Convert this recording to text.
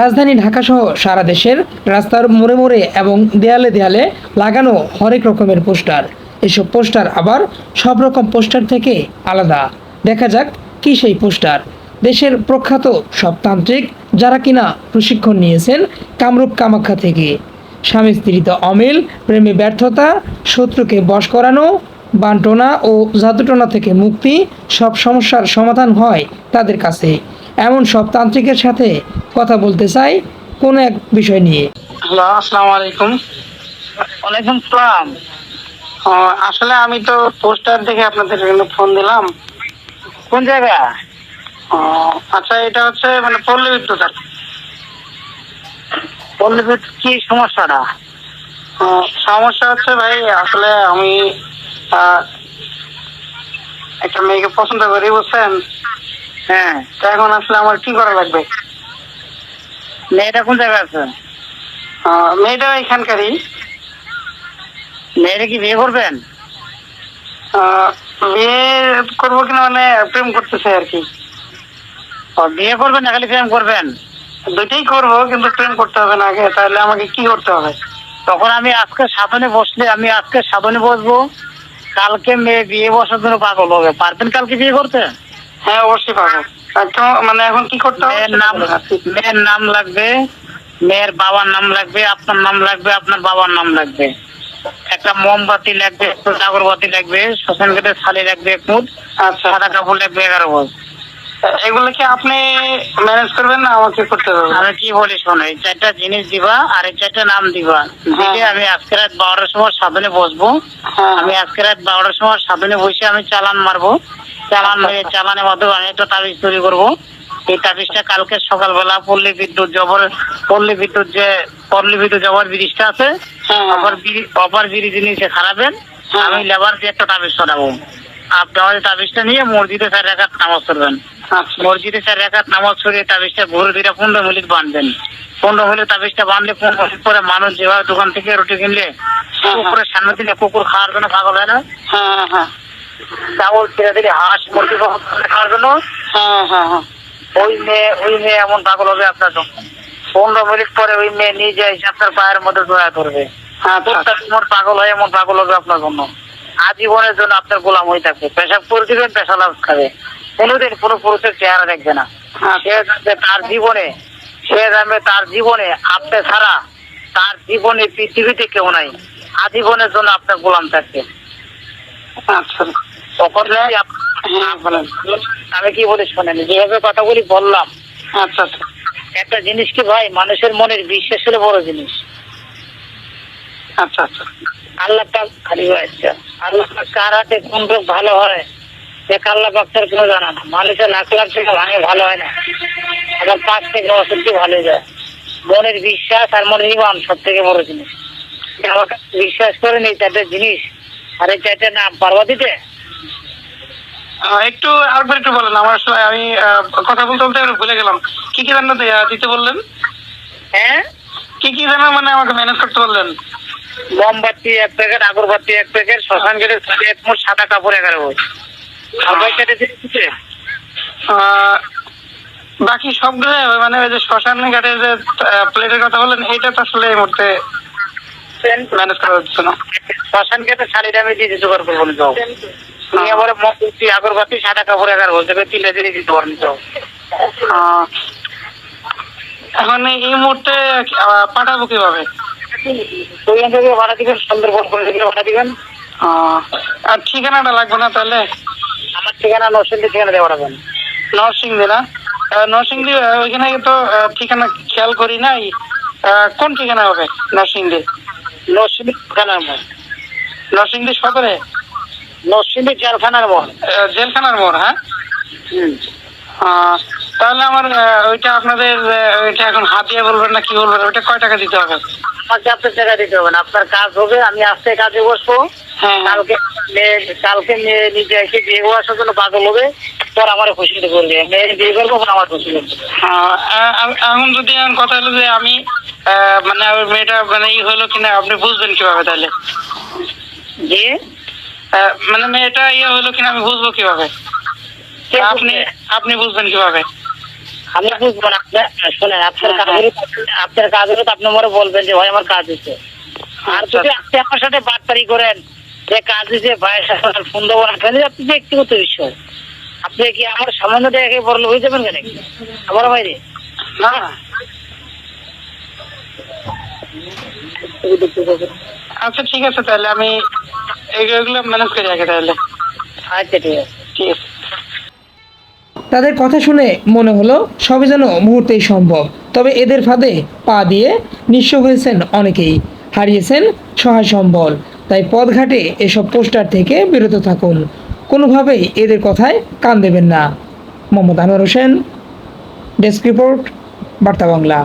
রাজধানী ঢাকাসহ সারা দেশের রাস্তার মোড়ে মোড়ে এবং দেয়ালে দেয়ালে লাগানো হরেক রকমের পোস্টার। এসব পোস্টার আবার সব রকম পোস্টার থেকে আলাদা। দেখা যাক কি সেই পোস্টার। দেশের প্রখ্যাত সব তান্ত্রিক যারা কিনা প্রশিক্ষণ নিয়েছেন কামরূপ কামাখ্যা থেকে। স্বামী স্ত্রীতে অমিল, প্রেমে ব্যর্থতা, শত্রুকে বশ করানো, বান্টনা ও জাদুটনা থেকে মুক্তি, সব সমস্যার সমাধান হয় তাদের কাছে। এমন সব তান্ত্রিকের সাথে কথা বলতে চাই কোনো এক বিষয় নিয়ে। হ্যালো আসসালামু আলাইকুম। ওয়ালাইকুম সালাম। আসলে আমি তো পোস্টার দেখে আপনাদের জন্য ফোন দিলাম। কোন জায়গা? আচ্ছা এটা হচ্ছে মানে পল্লী বিদ্যুৎ আর কি। পল্লীবিদ্যুৎ কি সমস্যাটা সমস্যা হচ্ছে ভাই আসলে আমি আহ, একটা মেয়েকে পছন্দ করি বুঝছেন? হ্যাঁ তো এখন আসলে আমার কি করা লাগবে? মেয়েটা কোন জায়গা আছে? মেয়েটা এখানকারই। মেয়েটা কি বিয়ে করবেন? বিয়ে করব কিনা মানে প্রেম করতেছে আর কি। বিয়ে করবেন না খালি প্রেম করবেন? দুইটাই করব কিন্তু প্রেম করতে হবে না আগে তাহলে আমাকে কি করতে হবে? তখন আমি আজকে সাধনে বসলে আমি আজকে সাধনে বসবো। কালকে মেয়ে বিয়ে বসার জন্য পাগল হবে। পারবেন কালকে বিয়ে করতে? হ্যাঁ অবশ্যই পাবো একদম মানে এখন কি করতে হবে? মেয়ের নাম মেয়ের নাম লাগবে মেয়ের বাবার নাম লাগবে আপনার নাম লাগবে আপনার বাবার নাম লাগবে। একটা মোমবাতি লাগবে একটা আগরবাতি লাগবে শ্মশান ঘাটের থালি লাগবে এক মুঠ আচ্ছা। সাদা কাপড় লাগবে এগারো বল এগুলো কি আপনি ম্যানেজ করবেন না আমাকে করতে হবে? আমি কি বলি শোনো এই চারটা জিনিস দিবা আর এই চারটা নাম দিবা। দিলে আমি আজকে রাত বারোটার সময় সাধনে বসবো। হ্যাঁ। আমি আজকে রাত বারোটার সময় সাধনে বসে আমি চালান মারবো। চালান মেরে চালানের মাধ্যমে আমি একটা তাবিজ তৈরি করব। এই তাবিজটা কালকে সকালবেলা পল্লী বিদ্যুৎ জবর পল্লী বিদ্যুৎ যে পল্লী বিদ্যুৎ জবর ব্রিজটা আছে হ্যাঁ। অপর ব্রিজ অপর ব্রিজ নিচে খারাপেন হ্যাঁ। আমি লেবার দিয়ে একটা তাবিজ ছড়াবো আপনি আমাদের তাবিজটা নিয়ে মসজিদে চার রেখাত নামাজ আচ্ছা মসজিদে চার রেখাত নামাজ ছড়িয়ে তাবিজটা ভোর দুইটা পনেরো মিনিট বাঁধবেন। পনেরো মিনিট তাবিজটা বাঁধলে পনেরো মিনিট পরে মানুষ যেভাবে দোকান থেকে রুটি কিনলে কুকুরের সামনে দিলে কুকুর খাওয়ার জন্য পাগল হয় না? হ্যাঁ হ্যাঁ চাউল ছেড়ে দিলে হাঁস মুরগি খাওয়ার জন্য? হ্যাঁ হ্যাঁ হ্যাঁ। ওই মেয়ে ওই মেয়ে এমন পাগল হবে আপনার জন্য। পনেরো মিনিট পরে ওই মেয়ে আপনার পায়ের মধ্যে দয়া করবে পাগল হয় এমন পাগল হবে আপনার জন্য। আজীবনের জন্য আপনার গোলাম হয়ে থাকবে। পেশাব করে দিবেন পেশালাভ খাবে। কোনোদিন কোনো পুরুষের চেহারা দেখবে না। সে জানবে তার জীবনে সে জানবে তার জীবনে আপনি ছাড়া তার জীবনে পৃথিবীতে কেউ নাই। আজীবনের জন্য আপনার গোলাম থাকবে। আচ্ছা। তখন হ্যাঁ। আমি কি বলি শোনেন যেভাবে কথা বলি বললাম। আচ্ছা আচ্ছা। একটা জিনিস কি ভাই মানুষের মনের বিশ্বাস হলে বড় জিনিস। আচ্ছা আচ্ছা। আল্লাহ খালি হয়েছে। আল্লাহ কার হাতে কোন রোগ ভালো হয়? সে পাক কেউ জানা না। মানুষের লাখ লাখ টাকা ভাঙে ভালো হয় না। পাঁচ থেকে ভালো যায়। মনের বিশ্বাস আর মনের ইমান সব থেকে বড় জিনিস। বিশ্বাস করে নেই চারটে জিনিস। আর এই চারটে নাম পারবা দিতে? একটু আরেকবার একটু বলেন আমার আমি কথা বলতে বলতে ভুলে গেলাম। কি কি দে- দিতে বললেন? হ্যাঁ? কি কি যেন মানে আমাকে ম্যানেজ করতে বললেন? মোমবাতি এক প্যাকেট আগরবাতি এক প্যাকেট শ্মশান গেটে মোট সাদা কাপড় এগারো বই। বাকি সবগুলো মানে ওই যে শ্মশান ঘাটে যে প্লেটের কথা এটা তো আসলে এই মুহূর্তে ম্যানেজ করা হচ্ছে না। শ্মশান গেটে শাড়িটা আমি দিয়ে দিতে পারব বলে মোমবাতি আগরবাতি সাদা কাপড় এগারো বলতে দিতে এখন এই মুহূর্তে পাঠাবো কীভাবে? ওইখান থেকে ভাড়া দিবেন সুন্দরবন করে ভাড়া দিবেন। আর ঠিকানাটা লাগবে না তাহলে? আমার ঠিকানা নরসিংদী ঠিকানা দেওয়া যাবেন নরসিংদী না? নরসিংদী ওইখানে তো ঠিকানা খেয়াল করি নাই। কোন ঠিকানা হবে নরসিংদী? নরসিংদী ঠিকানার মোড়। নরসিংদী সদরে? নরসিংদী জেলখানার মোড়। জেলখানার মোড় হ্যাঁ? হুম। তাহলে আমার ওইটা আপনাদের ওইটা এখন হাতিয়ে বলবেন না কি বলবেন? ওইটা কয় টাকা দিতে হবে? আমাকে আপনার টাকা দিতে হবে না। আপনার কাজ হবে আমি আজকে কাজে বসবো। হ্যাঁ হ্যাঁ। কালকে মেয়ে কালকে মেয়ে নিজে এসে বিয়ে করার জন্য পাগল হবে। তোর আমার খুশিতে করবে মেয়ে বিয়ে করব আমার খুশি করবে এখন যদি এখন কথা হলো যে আমি মানে ওই মেয়েটা মানে ই হলো কিনা আপনি বুঝবেন কীভাবে তাহলে? যে মানে মেয়েটা ইয়ে হলো কিনা আমি বুঝব কীভাবে? আপনি আপনি বুঝবেন কীভাবে? আমি বুঝব না আপনার শোনেন আপনার কাজ হলে আপনার কাজ হলে তো আপনি মনে বলবেন যে ভাই আমার কাজ হচ্ছে আর যদি আপনি আমার সাথে বার্তারি করেন যে কাজ ভাইয়ের সাথে ফোন দেবো আপনি ব্যক্তিগত বিষয়। আপনি কি আমার সামান্য দেখে বড় হয়ে যাবেন কেন? আমার বাইরে না আচ্ছা ঠিক আছে তাহলে আমি এইগুলো ম্যানেজ করে রাখি তাহলে। আচ্ছা ঠিক আছে। তাদের কথা শুনে মনে হলো, সবই যেন মুহূর্তেই সম্ভব। তবে এদের ফাঁদে পা দিয়ে নিঃস্ব হয়েছেন অনেকেই। হারিয়েছেন সহায় সম্বল। তাই পথঘাটে এসব পোস্টার থেকে বিরত থাকুন। কোনোভাবেই এদের কথায় কান দেবেন না। Mohammad Anwar Hossain, desk report, Barta Bangla.